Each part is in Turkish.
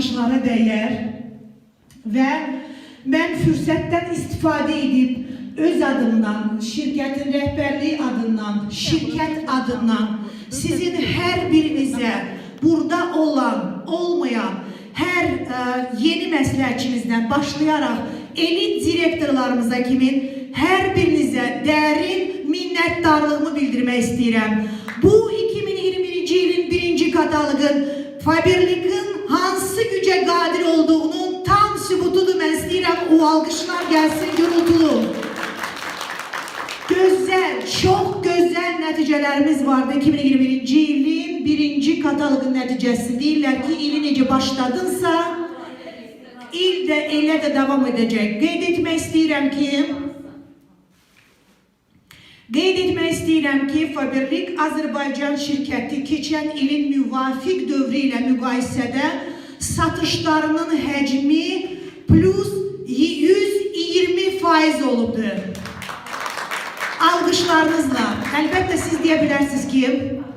alkışlara değer ve ben fırsattan istifade edip öz adımdan, şirketin rehberliği adından, şirket adından sizin her birinize burada olan, olmayan her e, yeni meslekçimizden başlayarak elit direktörlarımıza kimin her birinize derin minnettarlığımı bildirmek istedim. Bu 2021 yılın birinci katalogın Faberlic'in hansı güce qadir olduğunun tam sübutudur. Mən istəyirəm o alqışlar gəlsin gürültülü. Gözəl, çox gözəl nəticələrimiz vardı 2021-ci ilin birinci kataloqun nəticəsi. Deyirlər ki, ili necə başladınsa, il də elə də davam edəcək. Qeyd etmək istəyirəm ki, Qeyd etmək istəyirəm ki, Faberlik Azərbaycan şirkəti keçən ilin müvafiq dövrü ilə müqayisədə satışlarının həcmi plus 120 faiz olubdur. Alqışlarınızla. Əlbəttə siz deyə bilərsiniz ki,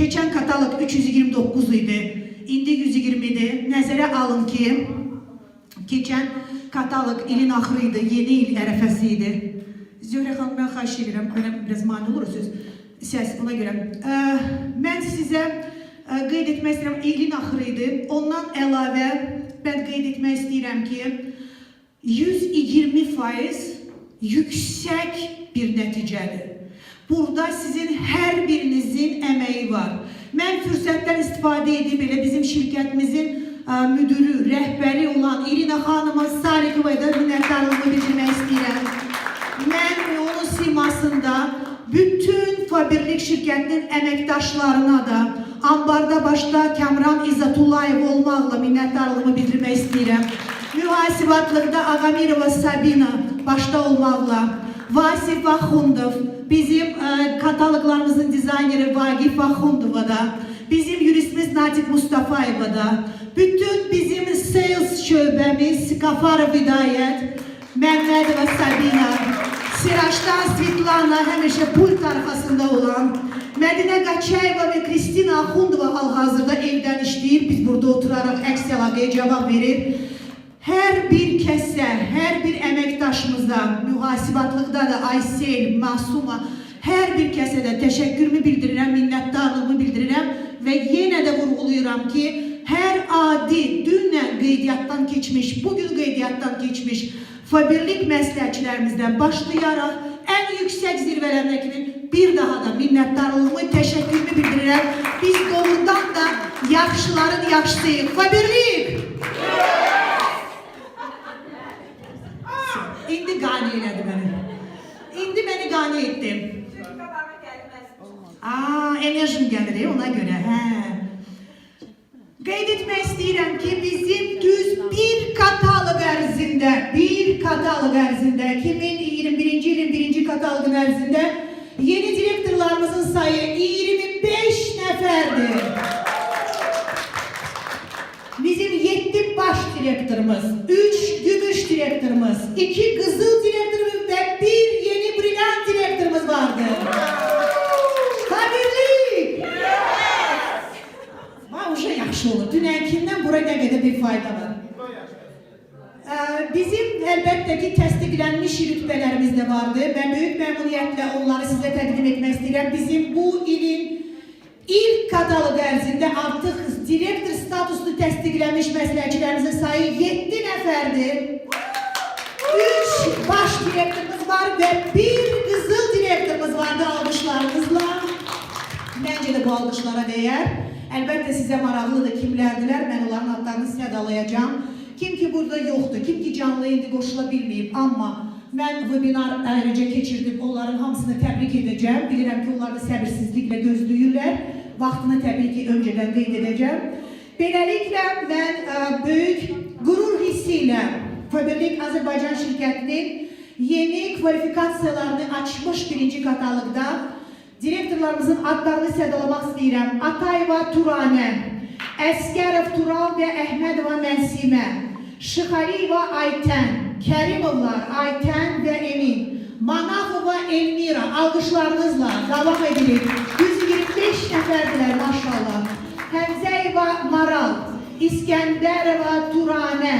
keçən kataloq 329 idi, indi 120-dir. Nəzərə alın ki, keçən kataloq ilin axırı idi, yeni il ərəfəsi idi. Zöhrə xanım, mən xahiş edirəm, mənə biraz mane olursunuz. Səs ona görə. Ə, mən sizə ə, qeyd etmək istəyirəm, ilin axırı. Ondan əlavə mən qeyd etmək istəyirəm ki, 120 faiz yüksək bir nəticədir. Burada sizin hər birinizin əməyi var. Mən fürsətdən istifadə edib elə bizim şirkətimizin ə, müdürü, rəhbəri olan İrina xanıma Sarikovaya da minnətdarlığımı bildirmək istəyirəm. Simasında bütün Faberlik şirkətinin əməkdaşlarına da ambarda başda Kamran İzzatullayev olmaqla minnətdarlığımı bildirmək istəyirəm. Mühasibatlıqda Ağamirova Sabina başda olmaqla Vasif Axundov, bizim e, kataloqlarımızın dizayneri Vagif Axundova da, bizim yuristimiz Natik Mustafayeva da, bütün bizim sales şöbəmiz Qafarov Hidayət, Məmmədova Sabina, Siraçdan Svetlana həmişə pult arxasında olan, Mədinə Qaçayeva və Kristina Axundova hal-hazırda evdən işləyir. Biz burada oturaraq əks cavab verir. Hər bir kəsə, hər bir əməkdaşımıza, mühasibatlıqda da Aysel, Masuma, hər bir kəsə də təşəkkürümü bildirirəm, minnətdarlığımı bildirirəm və yenə də vurğulayıram ki, hər adi, dünən qeydiyyatdan keçmiş, bugün qeydiyyatdan keçmiş Faberlik məsləhətçilərimizdən başlayaraq ən yüksək zirvələrə kimi bir daha da minnətdarlığımı, təşəkkürümü bildirirəm. Biz doğrudan da yaxşıların yaxşısıyıq. Faberlik! İndi qane elədi məni. İndi məni qane etdi. Aa, enerjim gəlir ona görə. Hə. Qeyd etmək istəyirəm ki, bizim düz bir kataloq ərzində, bir kataloq ərzində, 2021-ci ilin birinci kataloqun ərzində yeni direktorlarımızın sayı 25 nəfərdir. Bizim 7 baş direktörümüz, 3 gümüş direktörümüz, 2 kızıl direktörümüz ve 1 yeni brilliant direktörümüz vardı. Tabirlik! Ha, uşa yaxşı olur. Dünənkindən bir fayda var. Ee, Bizim əlbəttə ki təsdiqlənmiş rütbələrimiz də vardı. Mən böyük məmnuniyyətlə onları sizə təqdim etmək istəyirəm. Bizim bu ilin ilk kataloq ərzində artıq direktor statusunu təsdiqlənmiş məsləhətçilərimizin sayı 7 nəfərdir. 3 baş direktorumuz var və 1 qızıl direktorumuz vardı alqışlarınızla. Məncə də bu alqışlara dəyər. Əlbəttə sizə maraqlıdır kimlərdilər. Mən onların adlarını sadalayacağam. Kim ki burada yoxdur, kim ki canlı indi qoşula bilməyib, amma mən webinar ayrıca keçirdim. Onların hamısını təbrik edəcəm. Bilirəm ki, onlar da səbirsizliklə gözləyirlər. Vaxtını təbii ki, öncədən qeyd edəcəm. Beləliklə mən ə, böyük qürur hissi Azərbaycan şirkətinin yeni kvalifikasiyalarını açmış birinci kataloqda direktorlarımızın adlarını sədalamaq istəyirəm. Atayeva Turanə, Əskərov Tural və Əhmədova Mənsimə, Şıxaliyeva Aytən, Kərimovlar Aytən və Emin, Manafova Elmira, alqışlarınızla davam edilir. 125 nəfərdilər maşallah. Həmzəyeva Maral, İskenderova Turane,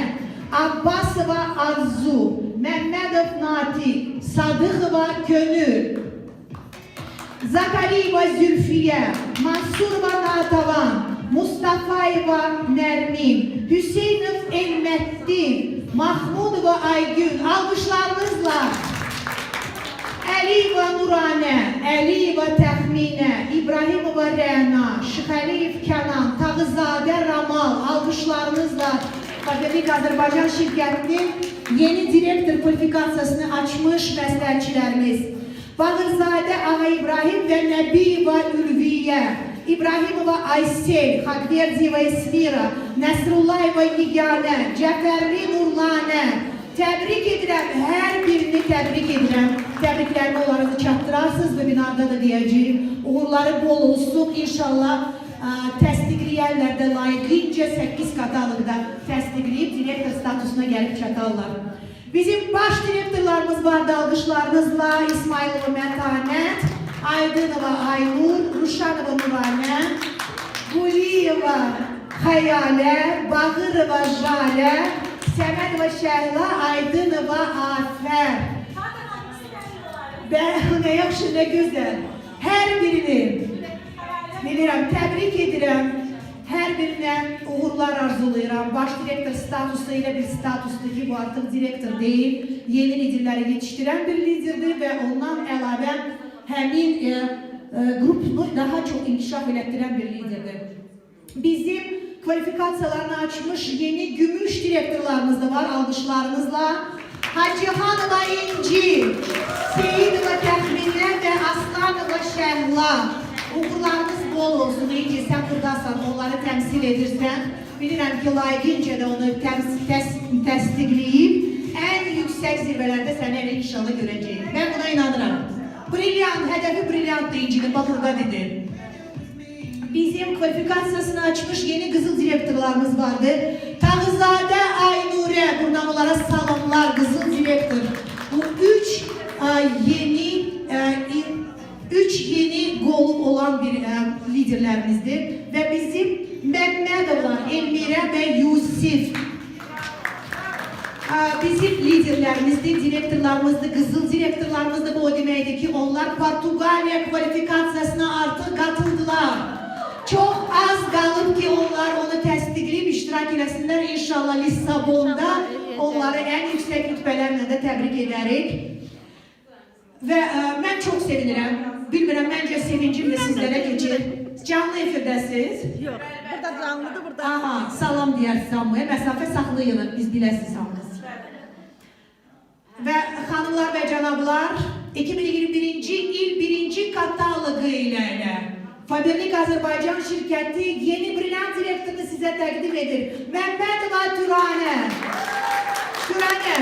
Abbasova Arzu, Mehmedov Natik, Sadıkova Gönül, Zakariyeva Zülfiye, Mansurova Natavan, Mustafayeva Nermin, Hüseyinov Elmettin, Mahmudova Aygün, alkışlarınızla Əliyeva Nurane, Əliyeva Təxminə, İbrahimova Rəna, Şıxəliyev Kənan, Tağızadə Ramal, alkışlarınızla Fabrik Azərbaycan şirkətinin yeni direktor kvalifikasiyasını açmış məsləhətçilərimiz. Bağırzadə Ağa İbrahim və Nəbiyeva Ülviyə, İbrahimova Aysel, Xakberdiyeva Esmira, Nəsrullayeva Niganə, Cəfərli Nurlanə, Təbrik edirəm, hər birini təbrik edirəm. Təbriklərimi onlara çatdırarsınız və binada da deyəcəyim. Uğurları bol olsun. İnşallah ə, təsdiqləyərlər də layiqincə 8 kataloqda təsdiqləyib direktor statusuna gəlib çatarlar. Bizim baş direktorlarımız vardı alqışlarınızla İsmailova Mətanət, Aydınova Aynur, Ruşanova Nuranə, Quliyeva Xəyalə, Bağırova Jalə, Səmədova Şəhla, Aydınova Afər. Ben ne yaxşı, ne güzel. Her birini bilirəm, təbrik edirəm. Hər birinə uğurlar arzulayıram. Baş direktor statusu ilə bir statusdur ki, bu artıq direktor deyil, yeni liderləri yetişdirən bir liderdir və ondan əlavə həmin e, e, qrupunu daha çox inkişaf elətdirən bir liderdir. Bizim kvalifikasiyalarını açmış yeni gümüş direktorlarımız da var. Alkışlarınızla. Hacıhanova İnci, Seyidova Təxminə və Aslanova Şəhla. Uğurlarınız bol olsun. İnci sen buradasan, onları temsil edirsən. Bilirəm ki, layiqincə də onu təms təs təsdiqləyib ən yüksək zirvələrdə səni elə inşallah görəcəyik. Mən buna inanıram. Brilyant, hədəfi brilyant deyicinin bax burada dedi. Bizim kvalifikasiyasını açmış yeni kızıl direktörlerimiz vardı. Tağızade Aynure, buradan onlara salamlar, kızıl direktör. Bu üç e, yeni, olan bir e, liderlerimizdir. Ve bizim Mehmetova, Elmire ve Yusuf. Aa, Bizim liderlerimizdi, direktörlerimizdi, kızıl direktörlerimizdi bu o demekti ki onlar Portugalya kvalifikasiyasına artık katıldılar. Çok az kalıb ki onlar onu təsdiqləyib iştirak eləsinlər. İnşallah Lissabonda onları en yüksek rütbələrlə də təbrik edərik. Və ə, mən çox sevinirəm. Bilmirəm, məncə sevincim də sizlərə keçir. Canlı efirdəsiz. Yok. Burada canlıdır burada. Aha, salam deyərsiniz hamıya. Məsafə saxlayın, biz biləsiniz hamınız. Və xanımlar və cənablar, 2021-ci il birinci kataloqu ilə ilə Faberlik Azərbaycan şirkəti yeni brilliant direktorunu sizə təqdim edir. Məmmədova Turanə. Turanə,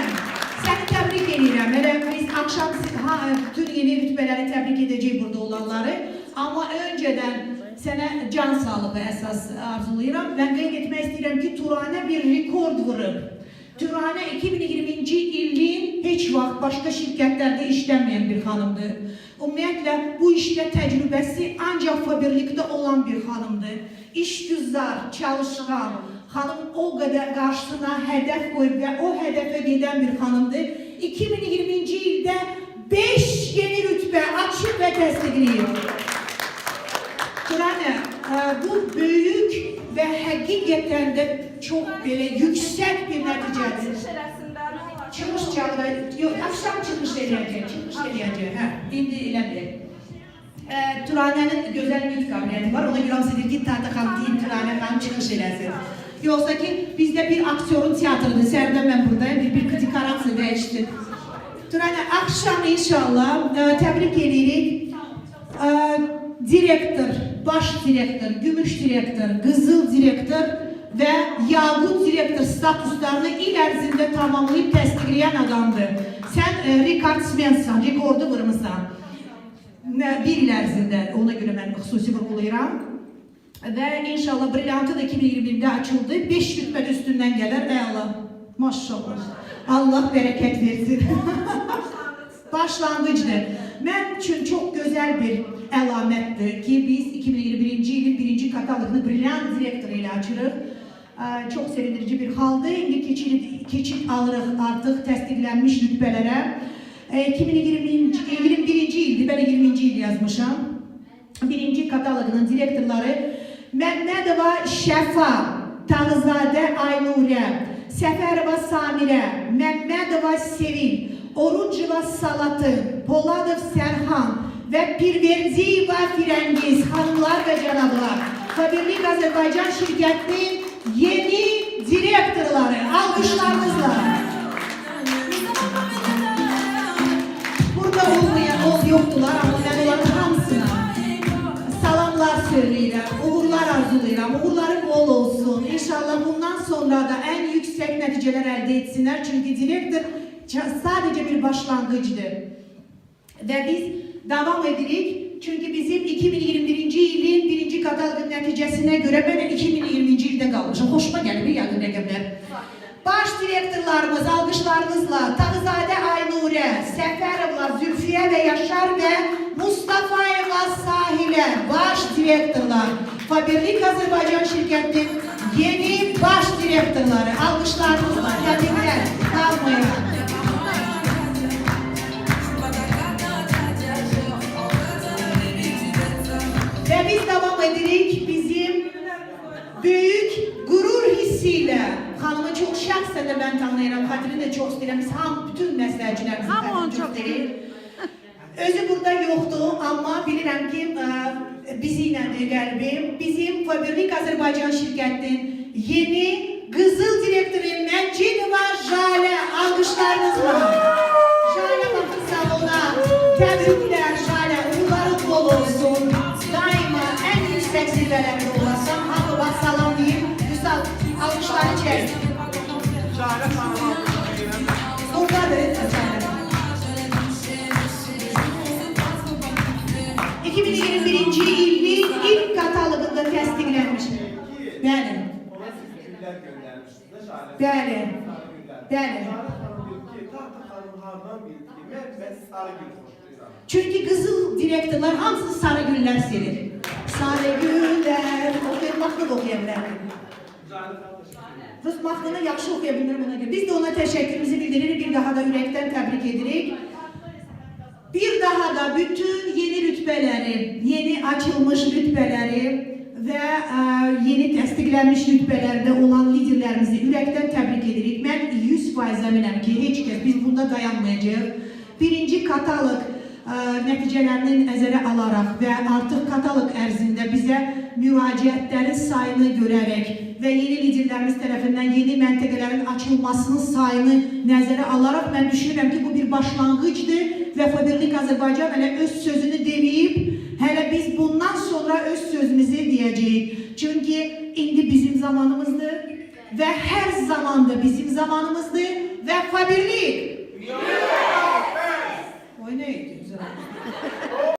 Elə biz axşam siz- ha, bütün yeni rütbələri təbrik edəcəyik burada olanları. Amma öncədən sənə can sağlığı əsas arzulayıram. Və qeyd etmək istəyirəm ki, Turanə bir rekord vurub. Turanə 2020-ci ilin heç vaxt başqa şirkətlərdə işləməyən bir xanımdır. Ümumiyyətlə bu işdə təcrübəsi ancaq Faberlikdə olan bir xanımdır. İşgüzar, çalışqan, xanım o qədər qarşısına hədəf qoyub və o hədəfə gedən bir xanımdır. 2020-ci ildə 5 yeni rütbə açıb və təsdiqləyib. Yani e, bu büyük ve hakikaten de çok böyle yüksek bir neticedir. Çıkış çağda, yok akşam çıkış eləyəcək, çıkış eləyəcək, hə, indi eləmir. E, Turanənin gözəl nitq qabiliyyəti var, ona görə deyir ki, Tata xanım deyim, Turanə xanım çıxış eləsin. Yoksa ki, bizdə bir aktyorun teatrıdır, sərdə mən buradayım, bir, bir kritikarası dəyişdi. Turanə, akşam inşallah e, təbrik edirik. Ee, direktör, baş direktör, gümüş direktör, kızıl direktör ve yağut direktör statuslarını il ərzində tamamlayıb təsdiqləyən adamdır. Sən e, Richard Svensson, rekordu vurmusan. Ne- Bir il ərzində, ona görə mən xüsusi vurgulayıram. Və inşallah brilyantı da 2021-də açıldı. 5 rütbədə üstündən gələr. Ey Allah, maşallah. Allah bərəkət versin. başlanğıcdır. Mən üçün çox gözəl bir əlamətdir ki, biz 2021-ci ilin birinci kataloqunu brilliant direktoru ilə açırıq. Ə, Çox sevindirici bir haldır. İndi keçid, keçid alırıq artıq təsdiqlənmiş rütbələrə. Ə, 2020-ci 21-ci ildir, mən 20-ci il yazmışam. Birinci katalogunun direktorları Məmmədova Şəfa, Tağızadə Aynurə, Səfərova Samirə, Məmmədova Sevil, Orucova Salatın, Poladov Sərhan və Pirverdiyeva Firəngiz xanımlar və cənablar. Fabirlik Azərbaycan şirkətinin yeni direktorları. Alqışlarınızla. Burada olmayan ol yoktular ama ben onların hamısına salamlar söyləyirəm, uğurlar arzulayıram, uğurları bol olsun. İnşallah bundan sonra da en yüksek nəticələr əldə etsinlər. Çünki direktor ça- sadece bir başlanğıcdır. Və biz davam edirik. Çünki bizim 2021-ci ilin birinci kataloqun nəticəsinə görə mən 2020-ci ildə qalmışam. Xoşuma gəlir yəqin rəqəmlər. Baş direktorlarımız alqışlarınızla Tağızadə Aynurə, Səfərovlar Zülfiyə və Yaşar və Mustafayeva Sahilə baş direktorlar. Fabirlik Azərbaycan şirkətinin yeni baş direktorları. Alqışlarınızla təbriklər. Qalmayın. Ve biz devam edirik bizim büyük gurur hissiyle. Hanımı çok şahsen de ben tanıyıram, Katrini de çok istəyirəm. Biz ham bütün onu Katrini çox istəyir. Özü burada yoktu ama bilirəm ki e, bizi iləndir qəlbim. Bizim Fabirlik Azərbaycan şirkətinin yeni qızıl direktoru Məcidova Jale alqışlarınızla. Jale bakın salona. Təbriklər Jale. Uğurların bol olsun. Daima en yüksek zirvelerde olasın. Hamı bak salam deyip güzel alkışları çek. Hanım'a alkışlayın. Buradadır Jale. 2021-ci ilin ilk katalogunda təsdiqlənmiş. Bəli, Ona siz güller göndermişsiniz. Şahane. Bəli, güller. bəli. Çünki qızıl direktorlar hamısı sarı güllər sevir. Sarı güllər, oxuyur, mahnı da kardeşim. Rus mahnını yaxşı oxuya bilmirəm ona görə. Biz də ona təşəkkürümüzü bildiririk, bir daha da ürəkdən təbrik edirik. Bir daha da bütün yeni rütbeleri, yeni açılmış rütbeleri ve e, yeni təsdiqlənmiş rütbelerde olan liderlərimizi ürəkdən təbrik edirik. Mən 100% əminəm ki, heç kəs biz bunda dayanmayacağıq. Birinci kataloq e, nəticələrini nəzərə alaraq və artıq kataloq ərzində bizə müraciətlərin sayını görərək və yeni liderlərimiz tərəfindən yeni məntəqələrin açılmasının sayını nəzərə alaraq mən düşünürəm ki, bu bir başlanğıcdır və Fabirlik Azərbaycan hələ öz sözünü deməyib, hələ biz bundan sonra öz sözümüzü deyəcəyik. Çünki indi bizim zamanımızdır və hər zamanda bizim zamanımızdır və Fabirlik. Oy neydi? Güzel.